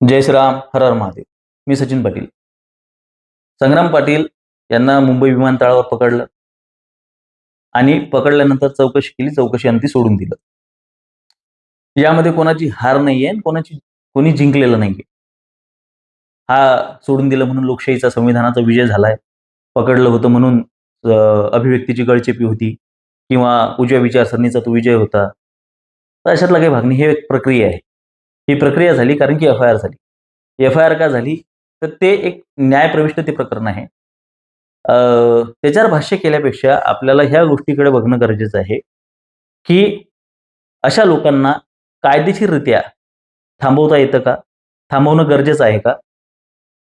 जय श्रीराम हर हर महादेव. मी सचिन पाटील. संग्राम पाटील यांना मुंबई विमानतळावर पकडलं आणि पकडल्यानंतर चौकशी केली चौकशी अंती सोडून दिलं. यामध्ये कोणाची हार नाहीये आणि कोणाची कोणी जिंकलेलं नाहीये. हा सोडून दिलं म्हणून लोकशाहीचा संविधानाचा विजय झालाय. पकडलं होतं म्हणून अभिव्यक्तीची गळचेपी होती किंवा उजव्या विचारसरणीचा तो विजय होता. तर अशातला काही भाग नाही. हे एक प्रक्रिया आहे. ही प्रक्रिया झाली कारण की एफ आय आर झाली. एफ आय आर का झाली? तर ते एक न्यायप्रविष्ट ते प्रकरण आहे. त्याच्यावर भाष्य केल्यापेक्षा आपल्याला ह्या गोष्टीकडे बघणं गरजेचं आहे की अशा लोकांना कायदेशीररित्या थांबवता येतं का? थांबवणं गरजेचं आहे का?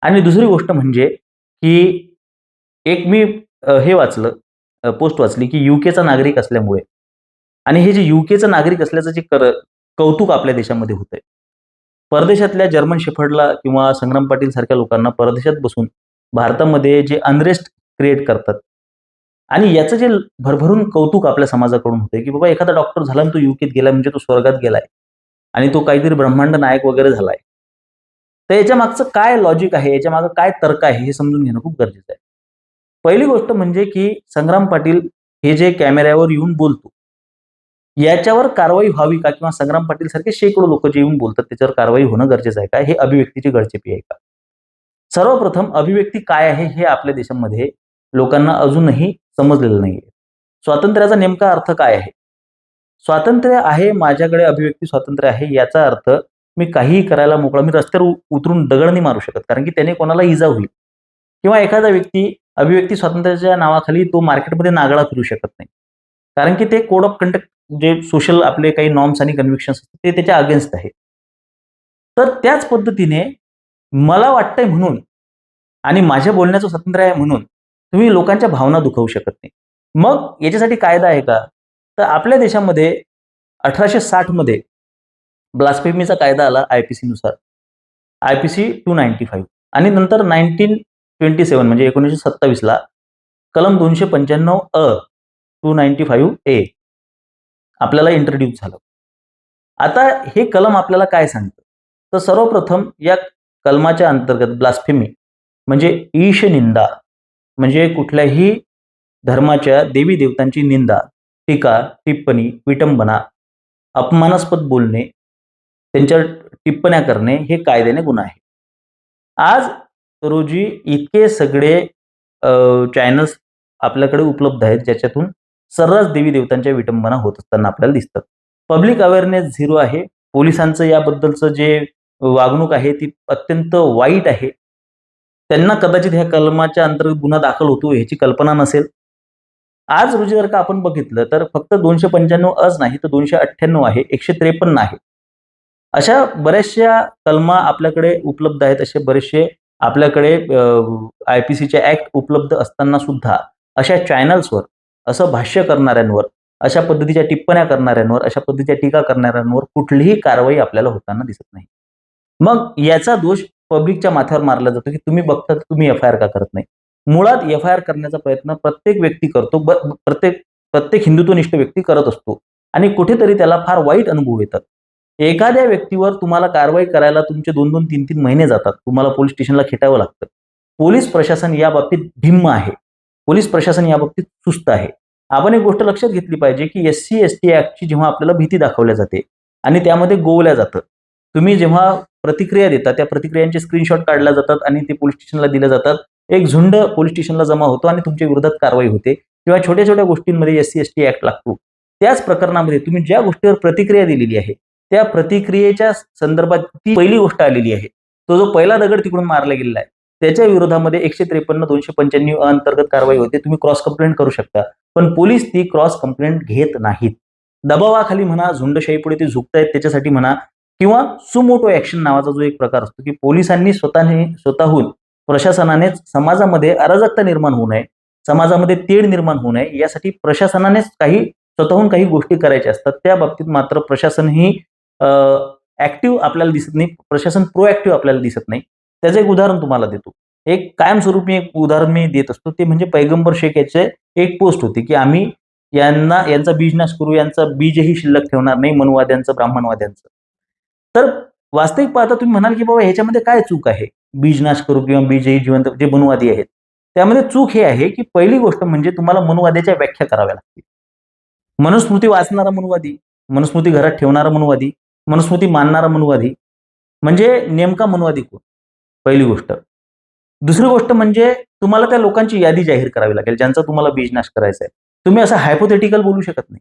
आणि दुसरी गोष्ट म्हणजे की एक मी हे वाचलं पोस्ट वाचली की युकेचा नागरिक असल्यामुळे. आणि हे जे युकेचं नागरिक असल्याचं जे कर कौतुक आपल्या देशामध्ये होतंय परदेशातल्या जर्मन शेफर्डला किंवा संग्राम पाटील सारख्या लोकांना परदेशात बसून भारतामध्ये जे अनरेस्ट क्रिएट करतात. आणि याचं जे भरभरून कौतुक आपल्या समाजाकडून होते की बाबा एखादा डॉक्टर झाला तो युकेत गेला म्हणजे तो स्वर्गात गेलाय. आणि तो काहीतरी ब्रह्मांड नायक वगैरे झालाय. तर याच्या मागचं काय लॉजिक आहे याच्या मागं काय तर्क आहे हे समजून घेणं खूप गरजेचं आहे. पहिली गोष्ट म्हणजे की संग्राम पाटील हे जे कॅमेऱ्यावर येऊन बोलतो याच्यावर कारवाई व्हावी का? किंवा संग्राम पाटील सारखे शेकडो लोक जे येऊन बोलतात त्याच्यावर कारवाई होणं गरजेचं आहे का? हे अभिव्यक्तीची गळचेपी आहे का? सर्वप्रथम अभिव्यक्ती काय आहे हे आपल्या देशामध्ये लोकांना अजूनही समजलेलं नाहीये. स्वातंत्र्याचा नेमका अर्थ काय आहे? स्वातंत्र्य आहे माझ्याकडे अभिव्यक्ती स्वातंत्र्य आहे याचा अर्थ मी काहीही करायला मोकळा मी रस्त्यावर उतरून दगड नाही मारू शकत कारण की त्याने कोणाला इजा होईल. किंवा एखादा व्यक्ती अभिव्यक्ती स्वातंत्र्याच्या नावाखाली तो मार्केटमध्ये नागळा फिरू शकत नाही. कारण की ते कोड ऑफ कंडक्ट जे सोशल आपले काही नॉर्म्स आणि कन्व्हिक्शन्स असतात ते त्याच्या अगेन्स्ट आहे तर त्याच पद्धतीने मला वाटतंय म्हणून आणि माझ्या बोलण्याचं स्वातंत्र्य आहे म्हणून तुम्ही लोकांच्या भावना दुखवू शकत नाही. मग याच्यासाठी कायदा आहे का? तर आपल्या देशामध्ये अठराशे साठमध्ये ब्लास्फेमीचा कायदा आला आय पी नुसार. I P C two ninety five आणि नंतर नाईन्टीन ट्वेंटी सेवन म्हणजे एकोणीसशे सत्तावीसला कलम दोनशे पंच्याण्णव अ टू नाईन्टी फाईव्ह ए आपल्याला इंट्रोड्यूस झालं. आता हे कलम आपल्याला काय सांगतं? तर सर्वप्रथम या कलमाच्या अंतर्गत ब्लास्फेमी म्हणजे ईश निंदा म्हणजे कुठल्याही धर्माच्या देवी देवतांची निंदा टीका टिप्पणी विटंबना अपमानास्पद बोलणे त्यांच्या टिप्पण्या करणे हे कायद्याने गुन्हा आहे. आज रोजी इतके सगळे चॅनल्स आपल्याकडे उपलब्ध आहेत ज्याच्यातून सर्रास देवी देवतांच्या विटंबना होत असताना आपल्याला दिसतात पब्लिक अवेअरनेस झिरो आहे. पोलिसांचं याबद्दलचं जे वागणूक आहे ती अत्यंत वाईट आहे. त्यांना कदाचित ह्या कलमाच्या अंतर्गत गुन्हा दाखल होतो ह्याची कल्पना नसेल. आज रोजी जर का आपण बघितलं तर फक्त दोनशे पंच्याण्णव अज नाही तर दोनशे अठ्ठ्याण्णव आहे. एकशे त्रेपन्न आहे. अशा बऱ्याचशा कलमा आपल्याकडे उपलब्ध आहेत. असे बरेचसे आपल्याकडे आय पी सीचे ऍक्ट उपलब्ध असताना सुद्धा अशा चॅनल्सवर असं भाष्य करणाऱ्यांवर अशा पद्धतीच्या टिप्पण्या करणाऱ्यांवर अशा पद्धतीच्या टीका करणाऱ्यांवर कुठलीही कारवाई आपल्याला होताना दिसत नाही. मग याचा दोष पब्लिकच्या माथ्यावर मारला जातो की तुम्ही बघता तुम्ही एफ आय आर का करत नाही. मुळात एफ आय आर करण्याचा प्रयत्न प्रत्येक व्यक्ती करतो प्रत्येक प्रत्येक हिंदुत्वनिष्ठ व्यक्ती करत असतो आणि कुठेतरी त्याला फार वाईट अनुभव येतात. एखाद्या व्यक्तीवर तुम्हाला कारवाई करायला तुमचे दोन दोन तीन तीन महिने जातात तुम्हाला पोलीस स्टेशनला खेटावं लागतं. पोलीस प्रशासन या बाबतीत भिम्म आहे. पोलीस प्रशासन याबाबतीत सुस्त आहे. आपण एक गोष्ट लक्षात घेतली पाहिजे की एस सी एस टी ऍक्टची जेव्हा आपल्याला भीती दाखवल्या जाते आणि त्यामध्ये गोवल्या जातं तुम्ही जेव्हा प्रतिक्रिया देता त्या प्रतिक्रियांचे स्क्रीनशॉट काढल्या जातात आणि ते पोलीस स्टेशनला दिले जातात. एक झुंड पोलीस स्टेशनला जमा होतो आणि तुमच्या विरोधात कारवाई होते किंवा छोट्या छोट्या गोष्टींमध्ये S C S T act लागतो. त्याच प्रकरणामध्ये तुम्ही ज्या गोष्टीवर प्रतिक्रिया दिलेली आहे त्या प्रतिक्रियेच्या संदर्भात ती पहिली गोष्ट आलेली आहे. तो जो पहिला दगड तिकडून मारला गेलेला आहे त्याच्या विरोधामध्ये एकशे त्रेपन्न दोनशे पंच्याण्णव अंतर्गत कारवाई होते. तुम्ही क्रॉस कंप्लेंट करू शकता. पण पोलीस ती क्रॉस कंप्लेंट घेत नाहीत. दबावाखाली म्हणा झुंडशाही पुढे ते झुकतायत त्याच्यासाठी म्हणा किंवा सुमोटो ऍक्शन नावाचा जो एक प्रकार असतो की पोलिसांनी स्वतःने स्वतःहून प्रशासनानेच समाजामध्ये अराजकता निर्माण होऊ नये समाजामध्ये तेढ निर्माण होऊ नये यासाठी प्रशासनानेच काही स्वतःहून काही गोष्टी करायच्या असतात. त्या बाबतीत मात्र प्रशासन ही ऍक्टिव्ह आपल्याला दिसत नाही. प्रशासन प्रोएक्टिव्ह आपल्याला दिसत नाही. त्याचं एक उदाहरण तुम्हाला देतो. एक कायमस्वरूपी एक उदाहरण मी देत असतो. ते म्हणजे पैगंबर शेख याचे एक पोस्ट होती की आम्ही यांना यांचा बीजनाश करू यांचा बीजही शिल्लक ठेवणार नाही मनुवाद्यांचं ब्राह्मणवाद्यांचं. तर वास्तविक पाहता तुम्ही म्हणाल की बाबा ह्याच्यामध्ये काय चूक आहे? बीजनाश करू किंवा बीजही जिवंत जे मनुवादी आहेत. त्यामध्ये चूक हे आहे की पहिली गोष्ट म्हणजे तुम्हाला मनुवाद्याच्या व्याख्या कराव्या लागतील. मनुस्मृती वाचणारा मनुवादी मनुस्मृती घरात ठेवणारा मनुवादी मनुस्मृती मानणारा मनुवादी म्हणजे नेमका मनुवादी कोण? पहिली गोष्ट. दुसरी गोष्ट म्हणजे तुम्हाला त्या लोकांची यादी जाहीर करावी लागेल ज्यांचा तुम्हाला बीजनाश करायचा आहे तुम्ही असं हायपोथेटिकल बोलू शकत नाही.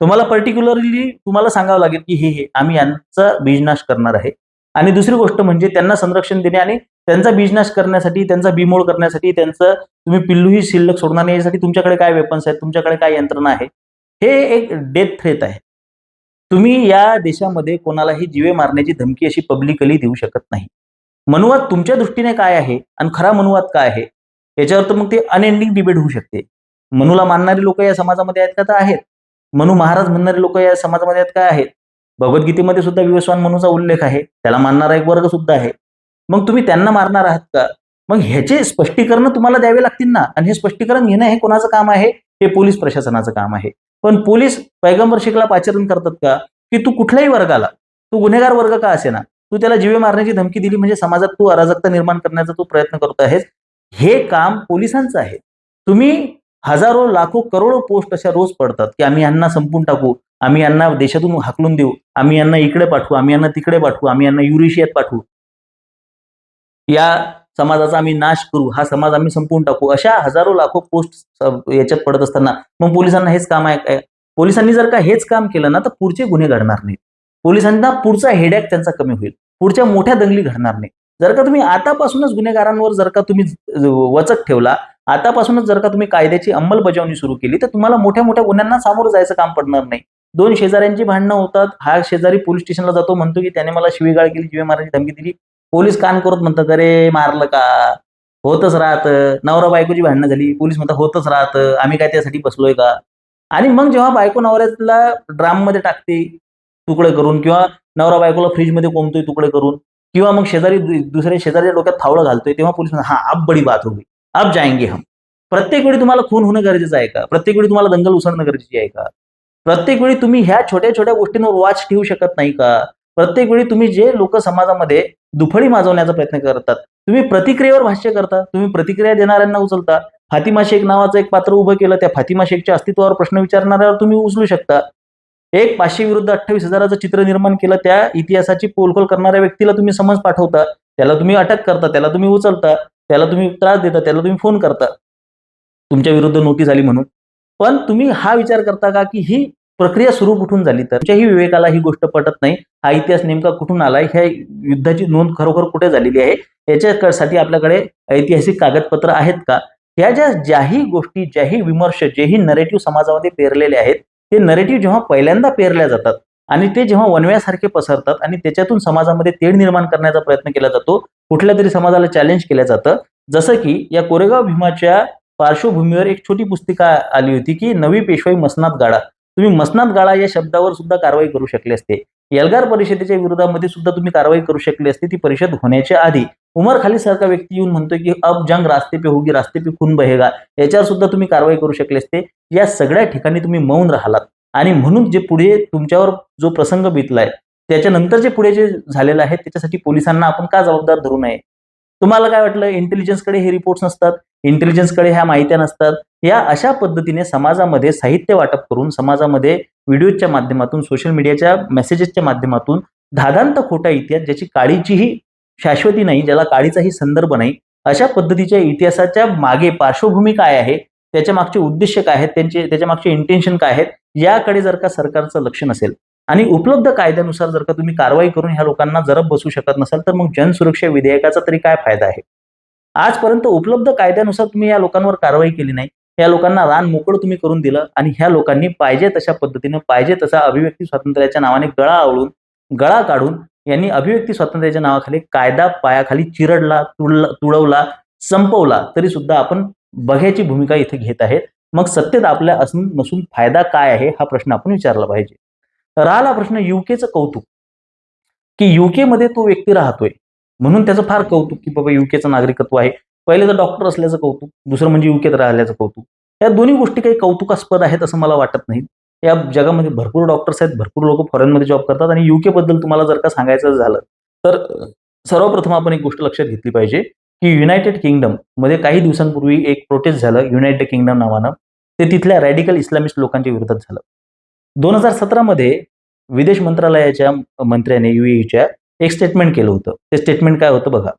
तुम्हाला पर्टिक्युलरली तुम्हाला सांगावं लागेल की हे हे आम्ही यांचा बीजनाश करणार आहे. आणि दुसरी गोष्ट म्हणजे त्यांना संरक्षण देणे आणि त्यांचा बीजनाश करण्यासाठी त्यांचा बिमोड करण्यासाठी त्यांचं तुम्ही पिल्लूही शिल्लक सोडणार नाही यासाठी तुमच्याकडे काय वेपन्स आहेत तुमच्याकडे काय यंत्रणा आहे हे एक डेथ थ्रेट आहे. तुम्ही या देशामध्ये कोणालाही जीवे मारण्याची धमकी अशी पब्लिकली देऊ शकत नाही. मनुवाद तुमच्या दृष्टीने काय आहे आणि खरा मनुवाद काय आहे? याच्यावर तर मग ते अनएंडिंग डिबेट होऊ शकते. मनुला मानणारी लोक या समाजामध्ये आहेत का तर आहेत. मनु महाराज म्हणणारे लोक या समाजामध्ये आहेत काय आहेत. भगवद्गीतेमध्ये सुद्धा विवस्वान मनुचा उल्लेख आहे. त्याला मानणारा एक वर्ग सुद्धा आहे. मग तुम्ही त्यांना मारणार आहात का? मग ह्याचे स्पष्टीकरण तुम्हाला द्यावे लागतील ना? आणि हे स्पष्टीकरण घेणं हे कोणाचं काम आहे? हे पोलीस प्रशासनाचं काम आहे. पण पोलीस पैगंबर शिकला पाचरण करतात का? की तू कुठल्याही वर्गाला तू गुन्हेगार वर्ग का असे ना तू त्याला जीवे मारण्याची धमकी दिली म्हणजे समाजात तू अराजकता निर्माण करण्याचा तू प्रयत्न करत आहेस. हे काम पोलिसांचं आहे. तुम्ही हजारो लाखो करोडो पोस्ट अशा रोज पडतात की आम्ही यांना संपून टाकू आम्ही यांना देशातून हाकलून देऊ आम्ही यांना इकडे पाठवू आम्ही यांना तिकडे पाठवू आम्ही यांना युरेशियात पाठवू. या समाजाचा आम्ही नाश करू हा समाज आम्ही संपवून टाकू अशा हजारो लाखो पोस्ट याच्यात पडत असताना मग पोलिसांना हेच काम आहे काय पोलिसांनी जर का हेच काम केलं ना तर पुढचे गुन्हे घडणार नाहीत. पोलिसांना पुढचा हेडॅक त्यांचा कमी होईल. पुढच्या मोठ्या दंगली घडणार नाही. जर का तुम्ही आतापासूनच गुन्हेगारांवर जर का तुम्ही वचक ठेवला आतापासूनच जर का तुम्ही कायद्याची अंमलबजावणी सुरू केली तर तुम्हाला मोठ्या मोठ्या गुन्ह्यांना सामोरं जायचं काम पडणार नाही. दोन शेजाऱ्यांची भांडणं होतात. हा शेजारी पोलीस स्टेशनला जातो म्हणतो की त्याने मला शिवीगाळ केली जीवे मारायची धमकी दिली. पोलीस कान करत म्हणतात अरे मारलं का? होतच राहतं. नवरा बायकोची भांडणं झाली. पोलीस म्हणतात होतच राहतं. आम्ही काय त्यासाठी बसलोय का? आणि मग जेव्हा बायको नवऱ्याला ड्राममध्ये टाकते तुकडे करून किंवा नवरा बायकोला फ्रीजमध्ये कोंबतोय तुकडे करून किंवा मग शेजारी दुसऱ्या शेजारीच्या डोक्यात थावळं घालतोय तेव्हा पोलीस हा आप बडी बात होगी आप जाएंगे हम. प्रत्येक वेळी तुम्हाला खून होणं गरजेचं आहे का? प्रत्येक वेळी तुम्हाला दंगल उसळणं गरजेची आहे का? प्रत्येक वेळी तुम्ही ह्या छोट्या छोट्या गोष्टींवर वाच ठेवू शकत नाही का? प्रत्येक वेळी तुम्ही जे लोक समाजामध्ये दुफळी माजवण्याचा प्रयत्न करतात तुम्ही प्रतिक्रियेवर भाष्य करता तुम्ही प्रतिक्रिया देणाऱ्यांना उचलता फातिमा शेख नावाचं एक पात्र उभं केलं त्या फातिमा शेखच्या अस्तित्वावर प्रश्न विचारणाऱ्यावर तुम्ही उचलू शकता. एक पाचशे विरुद्ध अठ्ठावीस हजाराचं चित्र निर्माण केलं त्या इतिहासाची पोलखोल करणाऱ्या व्यक्तीला तुम्ही समज पाठवता त्याला तुम्ही अटक करता त्याला तुम्ही उचलता त्याला तुम्ही त्रास देता त्याला तुम्ही फोन करता. तुमच्या विरुद्ध नोटीस आली म्हणून. पण तुम्ही हा विचार करता का की ही प्रक्रिया सुरू कुठून झाली? तर तुमच्याही विवेकाला ही गोष्ट पटत नाही. हा इतिहास नेमका कुठून आलाय? ह्या युद्धाची नोंद खरोखर कुठे झालेली आहे? याच्यासाठी आपल्याकडे ऐतिहासिक कागदपत्र आहेत का? ह्या ज्या ज्याही गोष्टी ज्याही विमर्श जेही नरेटिव्ह समाजामध्ये पेरलेले आहेत ते नरेटिव्ह जेव्हा पहिल्यांदा पेरल्या जातात आणि ते जेव्हा वनव्यासारखे पसरतात आणि त्याच्यातून समाजामध्ये तेढ निर्माण करण्याचा प्रयत्न केला जातो कुठल्या तरी समाजाला चॅलेंज केलं जातं जसं की या कोरेगाव भीमाच्या पार्श्वभूमीवर एक छोटी पुस्तिका आली होती की नवी पेशवाई मसनात गाडा तुम्ही मसनात गाळा या शब्दावर सुद्धा कारवाई करू शकले असते. एल्गार परिषदेच्या विरोधामध्ये सुद्धा तुम्ही कारवाई करू शकली असते. ती परिषद होण्याच्या आधी उमर खाली सारखा व्यक्ती येऊन म्हणतोय की अब जंग रास्ते पे होगी रास्ते पे खून बहेगा. याच्यावर सुद्धा तुम्ही कारवाई करू शकले असते या सगळ्या ठिकाणी तुम्ही मौन राहिलात. आणि म्हणून जे पुढे तुमच्यावर जो प्रसंग बितलाय त्याच्यानंतर जे पुढे जे झालेलं आहे त्याच्यासाठी पोलिसांना आपण का जबाबदार धरू नये? तुम्हाला काय वाटलं? इंटेलिजन्सकडे हे रिपोर्ट्स नसतात. इंटेलिजन्सकडे ह्या माहित्या नसतात. या अशा पद्धतीने समाजामध्ये साहित्य वाटप करून समाजामध्ये व्हिडिओच्या माध्यमातून सोशल मीडियाच्या मेसेजेसच्या माध्यमातून धादांत खोटा इतिहास ज्याची काळीचीही शाश्वती नाही ज्याला काळीचाही संदर्भ नाही. अशा पद्धतीच्या इतिहासाच्या मागे पार्श्वभूमी काय आहे? त्याच्या मागचे उद्देश काय आहेत? त्यांचे त्याच्या मागचे इंटेन्शन काय आहेत? याकडे जर का सरकारचं लक्ष नसेल आणि उपलब्ध कायद्यानुसार जर का तुम्ही कारवाई करून ह्या लोकांना जरब बसू शकत नसाल तर मग जनसुरक्षा विधेयकाचा तरी काय फायदा आहे? आजपर्यंत उपलब्ध कायद्यानुसार तुम्ही या लोकांवर कारवाई केली नाही. या लोकांना रान मोकळं तुम्ही करून दिलं आणि ह्या लोकांनी पाहिजे तशा पद्धतीने पाहिजे तसा अभिव्यक्ती स्वातंत्र्याच्या नावाने गळा आवळून गळा काढून यांनी अभिव्यक्ती स्वातंत्र्याच्या नावाखाली कायदा पायाखाली चिरडला तुडला तुडवला संपवला तरी सुद्धा आपण बघ्याची भूमिका इथे घेत आहेत. मग सत्तेत आपल्या असून नसून फायदा काय आहे हा प्रश्न आपण विचारला पाहिजे. राहिला प्रश्न युकेचं कौतुक. की युकेमध्ये तो व्यक्ती राहतोय. म्हणून त्याचं फार कौतुक की बाबा युकेचं नागरिकत्व आहे. पहिले तर डॉक्टर असल्याचं कौतुक दुसरं म्हणजे युकेत राहिल्याचं कौतुक. या दोन्ही गोष्टी काही कौतुकास्पद आहेत असं मला वाटत नाही. या जगामध्ये भरपूर डॉक्टर्स आहेत भरपूर लोक फॉरेनमध्ये जॉब करतात आणि युके बद्दल तुम्हाला जर का सांगायचं झालं तर सर्वप्रथम आपण एक गोष्ट लक्षात घेतली पाहिजे की युनायटेड किंगडममध्ये काही दिवसांपूर्वी एक प्रोटेस्ट झालं युनायटेड किंगडम नावानं. ते तिथल्या रॅडिकल इस्लामिस्ट लोकांच्या विरोधात झालं. दोन हजार सतरामध्ये विदेश मंत्रालयाच्या मंत्र्याने युएईच्या एक स्टेटमेंट केलं होतं. ते स्टेटमेंट काय होतं बघा.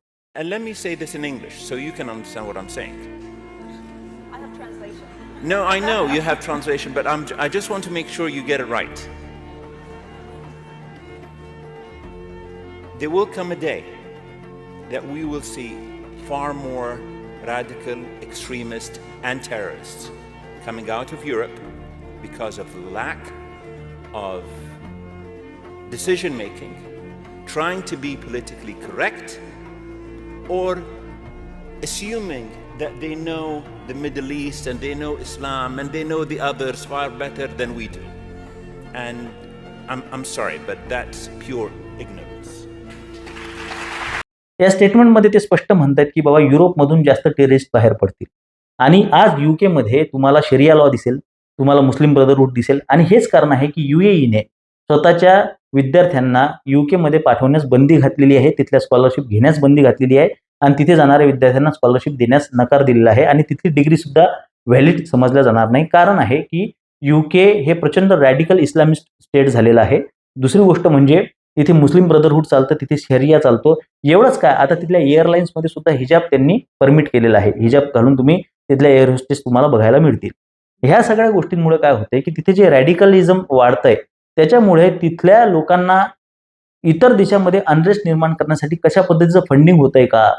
No, I know you have translation, but I'm, I just want to make sure you get it right. There will come a day that we will see far more radical extremists and terrorists coming out of Europe because of lack of decision making, trying to be politically correct, or assuming that they know the Middle East and they know Islam and they know the others far better than we do. And I'm, I'm sorry, but that's pure ignorance. या स्टेटमेंटमध्ये ते स्पष्ट म्हणतात की बाबा युरोपमधून जास्त terrorist बाहेर पडतील आणि आज युके मध्ये तुम्हाला शरिया लॉ दिसेल तुम्हाला मुस्लिम ब्रदरहूड दिसेल आणि हेच कारण आहे की युएईने स्वतःच्या विद्यार्थ्यांना युके मध्ये पाठवण्यास बंदी घातलेली आहे तिथल्या स्कॉलरशिप घेण्यास बंदी घातलेली आहे आणि तिथे जाणाऱ्या विद्यार्थ्यांना स्कॉलरशिप देण्यास नकार दिलेला आहे. आणि तिथली डिग्री सुद्धा व्हॅलिड समजल्या जाणार नाही. कारण आहे की युके हे प्रचंड रॅडिकल इस्लामिस्ट स्टेट झालेलं आहे. दुसरी गोष्ट म्हणजे तिथे मुस्लिम ब्रदरहूड चालतं तिथे शरिया चालतो. एवढंच काय आता तिथल्या एअरलाईन्समध्ये सुद्धा हिजाब त्यांनी परमिट केलेलं आहे. हिजाब घालून तुम्ही तिथल्या एअर होस्टेस तुम्हाला बघायला मिळतील. ह्या सगळ्या गोष्टींमुळे काय होतंय की तिथे जे रॅडिकलिझम वाढतंय त्याच्यामुळे तिथल्या लोकांना इतर देशामध्ये अनरेस्ट निर्माण करण्यासाठी कशा पद्धतीचं फंडिंग होतंय का?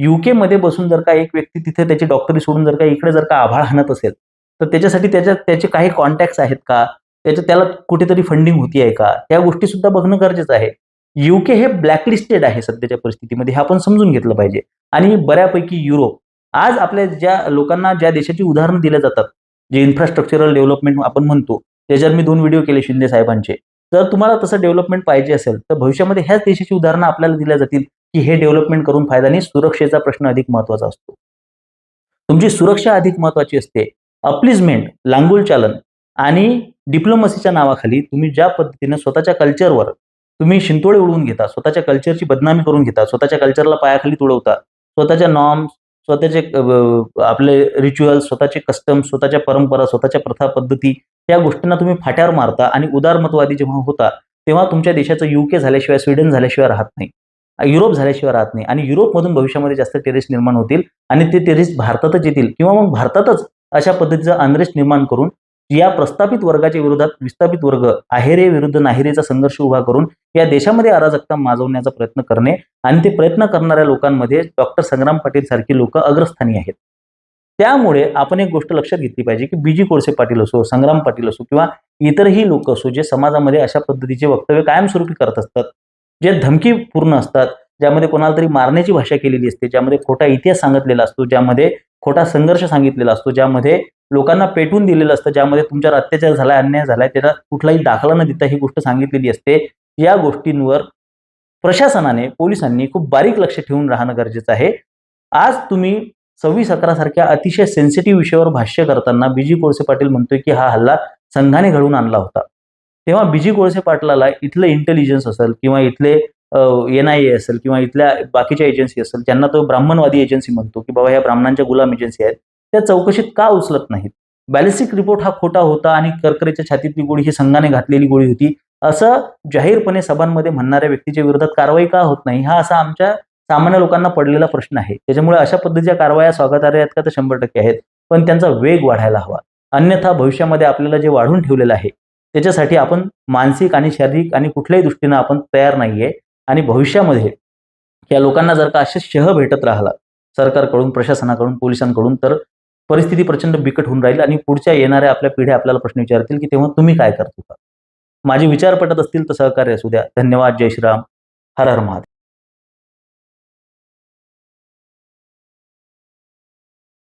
युकेमध्ये बसून जर का एक व्यक्ती तिथे त्याची डॉक्टरी सोडून जर का इकडे जर का आभाळ हाणत असेल तर त्याच्यासाठी त्याच्या त्याचे काही कॉन्टॅक्ट्स आहेत का? त्याच्या त्याला कुठेतरी फंडिंग होती आहे का? त्या गोष्टी सुद्धा बघणं गरजेचं आहे. युके हे ब्लॅकलिस्टेड आहे सध्याच्या परिस्थितीमध्ये हे आपण समजून घेतलं पाहिजे. आणि बऱ्यापैकी युरोप आज आपल्या ज्या लोकांना ज्या देशाची उदाहरणं दिल्या जातात जे इन्फ्रास्ट्रक्चरल डेव्हलपमेंट आपण म्हणतो त्याच्यावर मी दोन व्हिडिओ केले शिंदे साहेबांचे. जर तुम्हाला तसं डेव्हलपमेंट पाहिजे असेल तर भविष्यामध्ये ह्याच देशाची उदाहरणं आपल्याला दिल्या जातील. की हे डेव्हलपमेंट करून फायदा नाही सुरक्षेचा प्रश्न अधिक महत्त्वाचा असतो. तुमची सुरक्षा अधिक महत्वाची असते. अप्लिजमेंट लांगुल चालन आणि डिप्लोमसीच्या नावाखाली तुम्ही ज्या पद्धतीने स्वतःच्या कल्चरवर तुम्ही शिंतोळे उडवून घेता स्वतःच्या कल्चरची बदनामी करून घेता स्वतःच्या कल्चरला पायाखाली तुडवता स्वतःच्या नॉर्म्स स्वतःचे आपले रिच्युअल स्वतःचे कस्टम स्वतःच्या परंपरा स्वतःच्या प्रथा पद्धती या गोष्टींना तुम्ही फाट्यावर मारता आणि उदारमतवादी जेव्हा होता तेव्हा तुमच्या देशाचं युके झाल्याशिवाय स्वीडन झाल्याशिवाय राहत नाही. युरोप झाल्याशिवाय राहत नाही. आणि युरोपमधून भविष्यामध्ये जास्त टेरिस्ट निर्माण होतील आणि ते टेरिस्ट भारतातच येतील किंवा मग भारतातच अशा पद्धतीचं अनरेस्ट निर्माण करून या प्रस्थापित वर्गाच्या विरोधात विस्थापित वर्ग आहेरे विरुद्ध नाहिरेचा संघर्ष उभा करून या देशामध्ये अराजकता माजवण्याचा प्रयत्न करणे आणि ते प्रयत्न करणाऱ्या लोकांमध्ये डॉक्टर संग्राम पाटील सारखी लोक अग्रस्थानी आहेत. त्यामुळे आपण एक गोष्ट लक्षात घेतली पाहिजे की बीजी कोळसे पाटील असो संग्राम पाटील असो किंवा इतरही लोक असो जे समाजामध्ये अशा पद्धतीचे वक्तव्य कायमस्वरूपी करत असतात जे धमकीपूर्ण असतात ज्यामध्ये कोणाला तरी मारण्याची भाषा केलेली असते ज्यामध्ये खोटा इतिहास सांगितलेला असतो ज्यामध्ये खोटा संघर्ष सांगितलेला असतो ज्यामध्ये लोकांना पेटून दिलेलं असतं ज्यामध्ये तुमच्यावर अत्याचार झालाय अन्याय झालाय त्याचा कुठलाही दाखला न देता ही गोष्ट सांगितलेली असते या गोष्टींवर प्रशासनाने पोलिसांनी खूप बारीक लक्ष ठेवून राहणं गरजेचं आहे. आज तुम्ही सव्वीस अकरा सारख्या अतिशय सेन्सिटिव्ह विषयावर भाष्य करताना बीजी कोळसे पाटील म्हणतोय की हा हल्ला संघाने घडवून आणला होता. तेव्हा बीजी कोळसे पाटलाला इथलं इंटेलिजन्स असेल किंवा इथले एन आय ए असेल किंवा इथल्या बाकीच्या एजन्सी असेल ज्यांना तो ब्राह्मणवादी एजन्सी म्हणतो की बाबा ह्या ब्राह्मणांच्या गुलाम एजन्सी आहेत त्या चौकशीत का उचलत नाहीत? बॅलिस्टिक रिपोर्ट हा खोटा होता आणि करकरेच्या छातीतली गोळी ही संघाने घातलेली गोळी होती. असं जाहीरपणे सभांमध्ये म्हणणाऱ्या व्यक्तीच्या विरोधात कारवाई का होत नाही? हा असा आमच्या सामान्य लोकांना पडलेला प्रश्न आहे. त्याच्यामुळे अशा पद्धतीच्या कारवाया स्वागतार्ह आहेत का? तर शंभर टक्के आहेत. पण त्यांचा वेग वाढायला हवा. अन्यथा भविष्यामध्ये आपल्याला जे वाढून ठेवलेलं आहे त्याच्यासाठी आपण मानसिक आणि शारीरिक आणि कुठल्याही दृष्टीनं आपण तयार नाहीये. आणि भविष्यामध्ये या लोकांना जर का असे शह भेटत राहिला सरकारकडून प्रशासनाकडून पोलिसांकडून तर परिस्थिती प्रचंड बिकट होऊन राहील आणि पुढच्या येणाऱ्या आपल्या पिढ्या आपल्याला प्रश्न विचारतील की तेव्हा तुम्ही काय करत? होता माझे विचार पटत असतील तर सहकार्य असू द्या. धन्यवाद. जय श्रीराम. हर हर महादेव.